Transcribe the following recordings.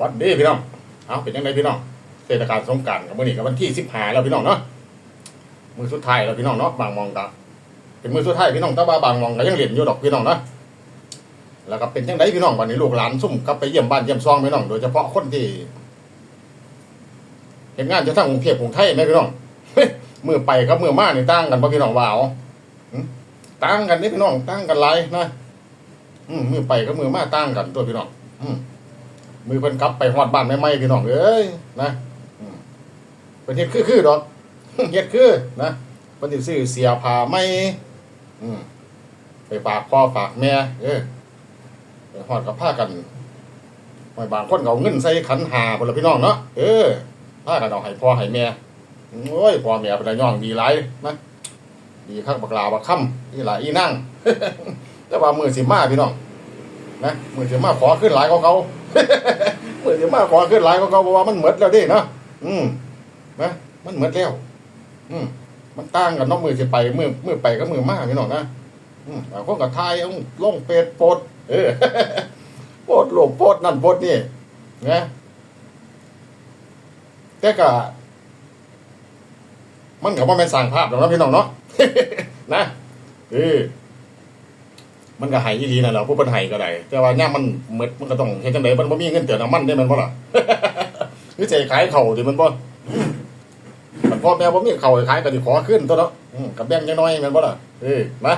วัดดีพี่น้อง เอาเป็นยังไงพี่น้องเทศกาลสงการกับมื่อนี้กับวันที่สิบห้าแล้วพี่น้องเนาะมือสุดท้ายแล้วพี่น้องเนาะบางมองกะเป็นมือสุดท้ายพี่น้องแต่ว่าบางมองก็ยังเหรียญอยู่ดอกพี่น้องเนาะแล้วก็เป็นยังไงพี่น้องวันนี้ลูกหลานซุ่มกลับไปเยี่ยมบ้านเยี่ยมซองพี่น้องโดยเฉพาะคนที่เห็นงานจะทั้งกรุงเทพกรุงไทยไหมพี่น้องมือไปกับมือมานี่ต่างกันป่ะพี่น้องว่าเอาต่างกันนี่พี่น้องต่างกันหลายนะมือไปกับมือมาต่างกันตัวพี่น้อง อืม มือเพิ่นกลับไปฮอดบ้านไม่ไหมพี่น้องเอ้ยนะเป็นเฮ็ดคือคือดอกเฮ็ดคือนะเพิ่นสิซื้อเสียผ้าไหมอืมไปฝากพ่อฝากแม่เออไปฮอดกับพากันไม่บางคนเอาเงินใส่ขันหาพุ่นละพี่น้องเนาะเออพากันเอาให้พ่อให้แม่โอ้ยพ่อแม่เป็นตาย่องดีหลายนะดีคักบักลาบักค่ำอีหลายอีนั่งแต่ว่ามือสิมาพี่น้องนะมือสิมาขอขึ้นหลายกว่าเขา มือสิมาขอขึ้นหลายกว่าเขาเพราะว่ามันเหมือดแล้วดิเนาะอืมนะมันเหมือดแล้ว อืมมันต่างกันเนาะมือสิไปมือมือไปก็มือมากพี่น้องนะอืมบางคนก็ทายเอาลงเฟซโพสต์เออโพสต์โลกโพสต์นั่นโพสต์นี่นะแต่ก็มันก็บ่แม่นสร้างภาพหรอกนะพี่น้องเนาะนะเออ มันก็ห้อีหลีนั่นแหละผู้เพิ่นให้ก็ได้ แต่ว่าย่ามมันหมดมันก็ต้องเฮ็ดจังไดมันบ่มีเงินเติมน้ำมันได้มันบ่ล่ะคือสิขายเข้าดิมันบ่มันพ่อแม่บ่มีเข้าขายก็สิขอขึ้นตัวเนาะอืมก็แบ่งจังน้อยแม่นบ่ล่ะเออนะ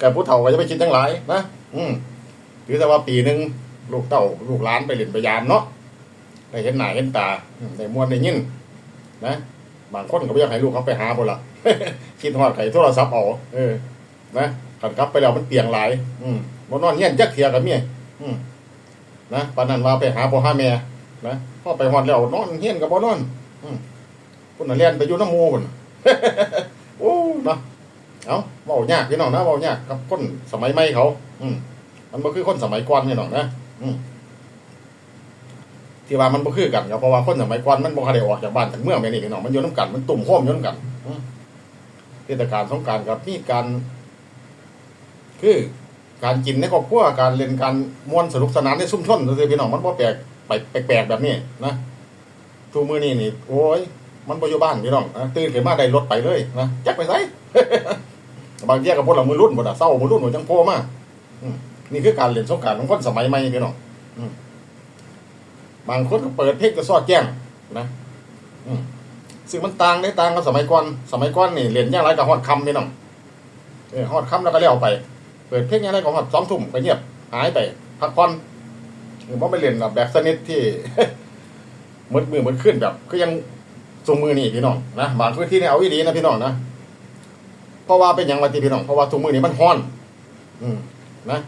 ก็ผู้เฒ่าก็จะไปคิดจังหลายนะอืมถือแต่ว่าปีหนึงลูกเต้าลูกหลานไปเล่นไปยามเนาะได้เห็นหน้าเห็นตาได้มวนได้ยินนะบางคนก็บ่อยากให้ลูกเขาไปหาบ่ล่ะคิดฮอดไขโทรศัพท์เอาเออนะ ขันกลับไปแล้วมันเปียงหลาย อืมบ่นอนเฮียนจักเทียกับเมียอืมนะปานนั้นว่าไปหาพ่อหาแม่นะพ่อไปฮอดแล้วนอนเฮียนกับบ่นอน อืมพุ่นน่ะเรียนไปอยู่น้ำมู่พุ่นโอ้เนาะเอ้าเว้ายากพี่น้องนะเว้ายากกับคนสมัยใหม่เขา อืมมันบ่คือคนสมัยก่อนพี่น้องนะอืมที่ว่ามันบ่คือกันเพราะว่าคนสมัยก่อนมันบ่ค่อยได้ออกจากบ้านจากเมืองแม่นี่พี่น้องมันอยู่นํกันมันตุ่มโฮมอยู่นํกันอืมเทศกาลสงกานต์กับมีการ คือการกินในครอบครัวการเล่นการม่วนสนุกสนานในชุมชนจังซี่พี่น้องมันบ่แปลกไปแปลกๆแบบนี้นะทุกมื้อนี้นี่โอ้ยมันบ่อยู่บ้านพี่น้องนะตื่นขึ้นมาได้รถไปเลยนะจักไปไสบางเที่ยก็บ่ละมือรุ่นบ่ล่ะเศร้ามือรุ่นบ่จังโพมาอืนี่คือการเล่นสงกานต์ของคนสมัยใหม่พี่น้องอืมบางคนก็เปิดเพลงก็ซอดแจ้งนะซึ่งมันต่างได้ต่างกับสมัยก่อนสมัยก่อนนี่เล่นอย่างไรก็ฮอดคำพี่น้องเออฮอดคำแล้วก็เลี้ยวไป เปิดเพลงอะไรก็ฮอดสองทุ่มก็เงียบหายไปพักผ่อนหรือว่าไปเล่นแบบสนิทที่มืดมือมืดขึ้นแบบก็ยังทรงมือนี่พี่น้องนะบางพื้นที่เนี่ยเอาอีดีนะพี่น้องนะเพราะว่าเป็นอย่างไรที่พี่น้องเพราะว่าทรงมือนี่มันฮ้อน อืมนะ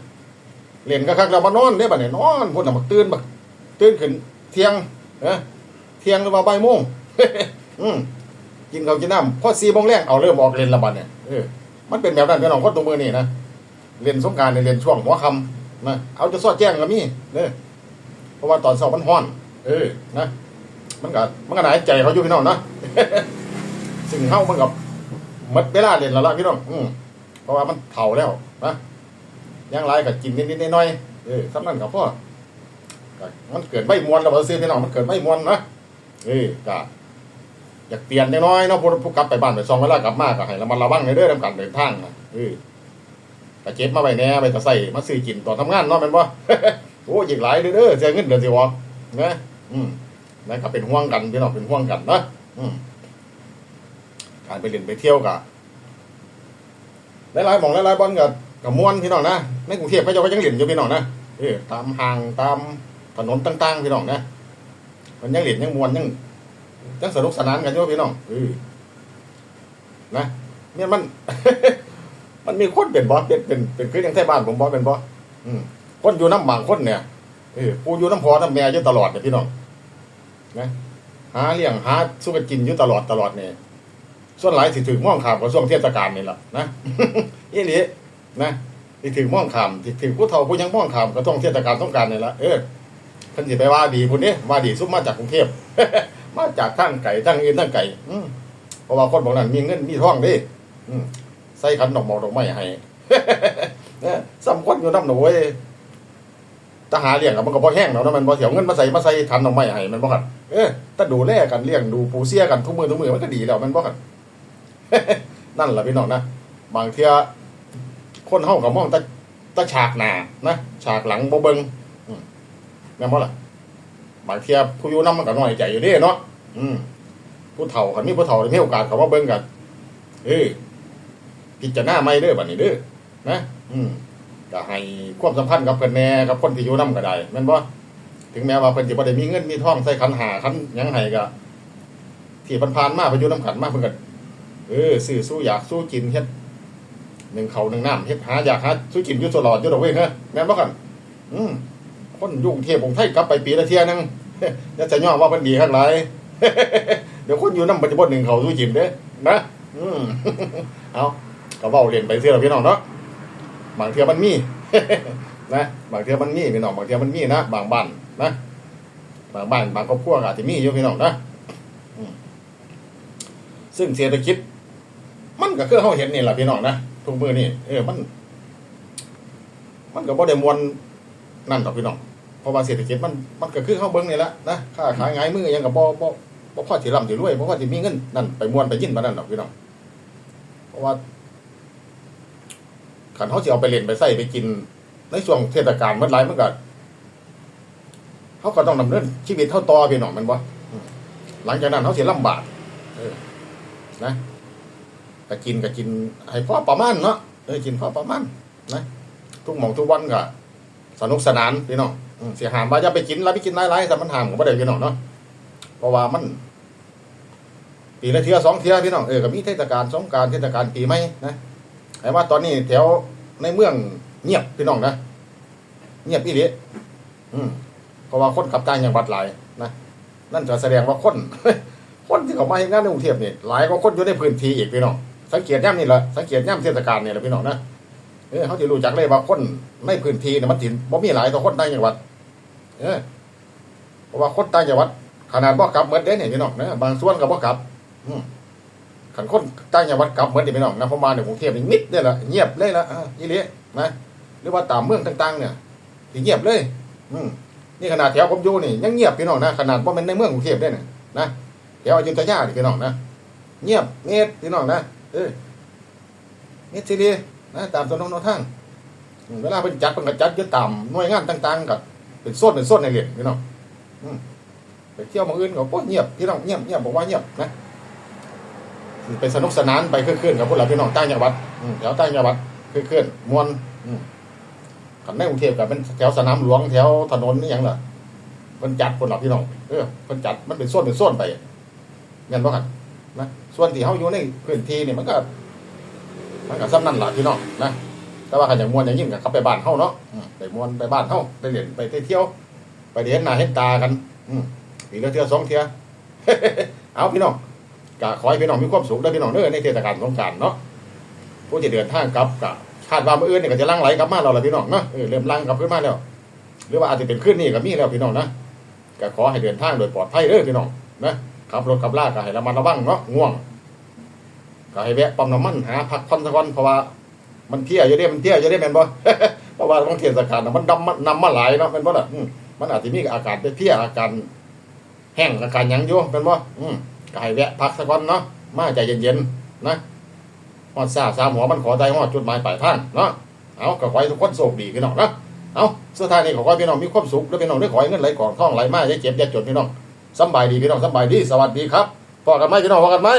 เล่นก็คักแล้วมานอนเนี่ยบัดเนี่ยนอนพุ่นน่บักตื่นบักตื่นขึ้น เที่ยงเออเที่ยงหรือว่าบ่ายโมงอืมกินข้าวกินน้ำพอสี่โมงแรกเอาเริ่มออกเล่นละบัดเนี่ยเออมันเป็นแบบนั้นพี่น้องคนตรงมือนี่นะ เรียนสงกรารเรียนช่วงหัวคำนะเอาจะสอดแจ้งก็มีเด้อเพราะว่าตอนเช้ามันฮ้อน เออนะมันก็มันก็หนายใจเขาอยู่พี่น้องนะซึ่งเฮามันกับหมดเวลาเรียนแล้วล่ะพี่น้องอืมเพราะว่ามันเฒ่าแล้วนะอยังไรก็กินนิดๆหน่อยๆเออสำนั้นกับพ่อก็มันเกิดไม่มวนแล้วบ่ซื้อพี่น้องมันเกิดไม่มวนนะเออก็อยากเปลี่ยนน้อยๆเนาะผู้ผู้กลับไปบ้านไปซองเวลากลับมาก็ให้ระมัดระวังในเรื่องการเดินทางนะเออ ก็เจ็บมาไว้แน่ไปตะใส่มาซื้อกินตอนทำงานเนาะแม่นบ่โอ้ยิงหลายเด้อเด้อเสียเงินเดือนสิวะนะอืมนะครับเป็นห่วงกันพี่น้องเป็นห่วงกันนะอืมการไปเล่นไปเที่ยวกะหลายๆหมองหลายๆบอลกับกับม่วนพี่น้องนะในกรุงเทพเขาเจะก็ยังเล่นอยู่พี่น้องนะเออตามห้างตามถนนต่างๆพี่น้องนะมันยังเล่นยังม่วนยังยังสนุกสนานกันอยู่พี่น้องเออนะเนี่ยมัน มันมีคนเป็นบอสเป็นเป็นเป็นคือยังไทบ้านผมบอสเป็นบอสอืมคนอยู่น้ำบางคนเนี่ยเออปูอยู่น้ำพอน้ำแม่อยู่ตลอดเนี่ยพี่น้องนะหาเลี้ยงหาสู้กันกินอยู่ตลอดตลอดเนี่ยส่วนหลายสิถึงม่องขามกับช่วงเทศกาลนี่แหละนะอีหลีนะสิถึงม่องขามสิถึงผู้เฒ่าผู้ยังม่องขามก็ต้องเทศกาลต้องการนี่แหละเออเพิ่นสิไปว่าดีพุ่นนี้ว่าดีซุปมาจากกรุงเทพมาจากทั้งไก่ทั้งเอื่นทั้งไก่เพราะว่าคนบอกนั้นมีเงินมีทองดิ ใส่ขันดอกหมอกดอกไม้ให้เนี่ยสำคัญอยู่น้ำหนูเว้ยถ้าหาเลี้ยงกับมันก็บ่แห้งแล้วนะมันบ่เสียเงินมาใส่มาใส่ทันดอกไม้ให้มันบ่คันเออถ้าดูแลกันเลี้ยงดูปูเสียกันทุกมือทุกมือมันก็ดีแล้วมันบ่คันนั่นแหละพี่น้องนะบางเที่ยคนเฮาก็มองต่แต่ฉากหน้านะฉากหลังบ่เบิ่งแม่นบ่ล่ะบางเที่ยผู้อยู่นำมันก็น้อยใจอยู่เด้เนาะอืมผู้เฒ่าคันมีผู้เฒ่ามีโอกาสเข้ามาเบิ่งกันเออ พิจารณาใหม่เด้อบัดนี้เด้อนะ อืมก็ให้ความสัมพันธ์กับเพิ่นแหน่กับคนที่อยู่นํก็ได้แม่นบ่ถึงแม้ว่าเพิ่นสิบ่ได้มีเงินมีทองใส่ขันหาขันหยังให้ก็ที่ผ่านๆมาเพิ่นอยู่นํกันมาเพิ่นก็เออซื้อสู้อยากสู้กินเฮ็ดหนึ่งเขาหนึ่งน้ำเฮ็ดหาอยากหาสู้กินอยู่ตลอดอยู่ดอกเว้ยเฮ้อแม่นบ่กันอืมคนยู่งเทพของไทยกลับไปปีละเที่ยนึงอย่าจะย่อว่าเพิ่นดีข้างหลายเดี๋ยวคนอยู่นำปัจจุบันหนึ่งเขาสู้กินเด้นะอืมเอา ก็เว้าเล่นไปเสียแล้วพี่น้องเนาะบางเทื่อมันมีนะบางเทื่อมันมีพี่น้องบางเทื่อมันมีนะบางบ้านนะบางบ้านบางครอบครัวอาจจะมีอยู่พี่น้องนะซึ่งเศรษฐกิจมันก็คือเฮาเห็นนี่แหละพี่น้องนะทุกมือนี่เออมัน มันก็บ่ได้มวลนั่นดอกพี่น้องเพราะว่าเศรษฐกิจมันมันก็คือเฮาเบิ่งนี่แหละนะค้าขายง่ายมือยังก็บ่บ่บ่พอสิร่ำสิรวยบ่พอสิมีเงินนั่นไปมวนไปยินมานั่นดอกพี่น้องเพราะว่า ขันเขาจะเอาไปเล่นไปใส่ไปกิน ในช่วงเทศกาลเมื่อไรมันก็เขาก็ต้องดำเนินชีวิตเท่าต่อพี่น้องมันบ่หลังจากนั้นเขาเสียลำบากออนะก็กินก็กินให้พอประมาณเนาะเออกินพอประมาณนะทุกหม่องทุกวันก็สนุกสนานพี่น้องเสียหามว่าจะไปกินแล้วไปกินหลายๆแต่มันหามก็ไม่ได้พี่น้องเนาะเพราะว่ามันปีละเทียสองเทียพี่น้องเออก็มีเทศกาลสงการเทศกาลปีใหม่นะ ไอ้ว่าตอนนี้แถวในเมืองเงียบพี่น้องนะเงียบอีหลีอืมเพราะว่าคนขับต่างจังหวัดหลายนะนั่นจะแสดงว่าคนคนที่เขามาเฮ็ดงานในกรุงเทพนี่หลายกว่าคนอยู่ในพื้นที่อีกพี่น้องสังเกตย่ำนี่แหละสังเกตย่ำเทศกาลนี่แหละพี่น้องนะเออเขาจะรู้จักเลยว่าคนในพื้นที่เนี่ยมันถิ่นบ่มีหลายต่อคนต่างจังหวัด เออเพราะว่าคนต่างจังหวัด ขนาดบ่กลับเหมือนเด้เนี่ยพี่น้องนะบางส่วนก็บ่กลับ อืม ขันคนต่างจังหวัดกลับเหมือนที่พี่น้องนะพอมาในกรุงเทพนี่มิดเลยล่ะเงียบเลยล่ะอ่าอีเลี้ยนะหรือว่าตามเมืองต่างๆ เนี่ยที่เงียบเลย อืมนี่ขนาดแถวผมอยู่นี่ยังเงียบพี่น้องนะขนาดว่าเป็นในเมืองกรุงเทพได้เนี่ยนะแถวอยุธยานี่พี่น้องนะเงียบเงียบพี่น้องนะเออเงียบทีเดียนะตามถนนหนทางอืมเวลาเป็นจัดเป็นกระจัดยึดตามหน่วยงานต่าง ๆ กับเป็นโซนเป็นโซนในเหรียญพี่น้องอืมไปเที่ยวมืองอื่นก็โอ้เงียบพี่น้องเงียบเงียบบอกว่าเงียบนะ ไปสนุกสนานไปเคลื่อนๆกับพวกเราพี่น้องต่างจังหวัดแถวต่างจังหวัดเคลื่อนๆมวนกันในกรุงเทพกับเป็นแถวสนามหลวงแถวถนนนี่ยังล่ะเพิ่นจัดคนหลับพี่น้องเออเพิ่นจัดมันเป็นส่วนเป็นส่วนไปเงี้ยบ่กันนะส่วนที่เฮาอยู่ในพื้นที่นี่มันก็ มันก็ซ้ำนั่นล่ะพี่น้องนะแต่ว่าขันอย่างมวนอย่างยิ่งกับเขาไปบ้านเฮาเนาะไปมวนไปบ้านเฮาไปเล่นไปเที่ยว ไปเห็นหน้าเห็นตากัน อืมปีละเที่ยวสองเที่ยวเอาพี่น้อง ก็ขอให้พี่น้องมีความสุขได้พี่น้องเด้อในเทศกาลสงกรานต์เนาะผู้จะเดินทางกลับก็คาดว่ามื้ออื่นเนี่ก็จะลังไหลกลับมาแล้วล่ะพี่น้องเนาะเออเริ่มลังกลับขึ้นมาแล้ว หรือว่าอาจจะเป็นขึ้นนี่ก็มีแล้วพี่น้องนะก็ขอให้เดินทางโดยปลอดภัยเด้อพี่น้องนะขับรถขับลากก็ให้ระมัดระวังเนาะง่วงก็ให้แวะปั๊มน้ำมันหาพักผ่อนสักวันเพราะว่ามันเที่ยวอยู่เด้มันเที่ยวอยู่เด้แม่นบ่เพราะว่าบางเทศกาลน่ะมันดำมันนำมาหลายเนาะแม่นบ่ล่ะมมันอาจจะมีอาการเพลียอาการแห้งอาการหยังอยู่แม่นบ่อืม ก็ให้แวะพักสักวันเนาะมาใจเย็นๆนะหอดซาสามหัวมันขอใจหอดจุดหมายปลายทางเนาะเอาก็ขอให้ทุกคนโชคดีพี่น้องนะเอาสุดท้ายนี้ขอให้พี่น้องมีความสุขและพี่น้องได้ขอให้เงินไหลกองท่องไหลมาอย่าเจ็บอย่าจนพี่น้องสบายดีพี่น้องสบายดีสวัสดีครับพอกันไหมพี่น้องพอกันไหม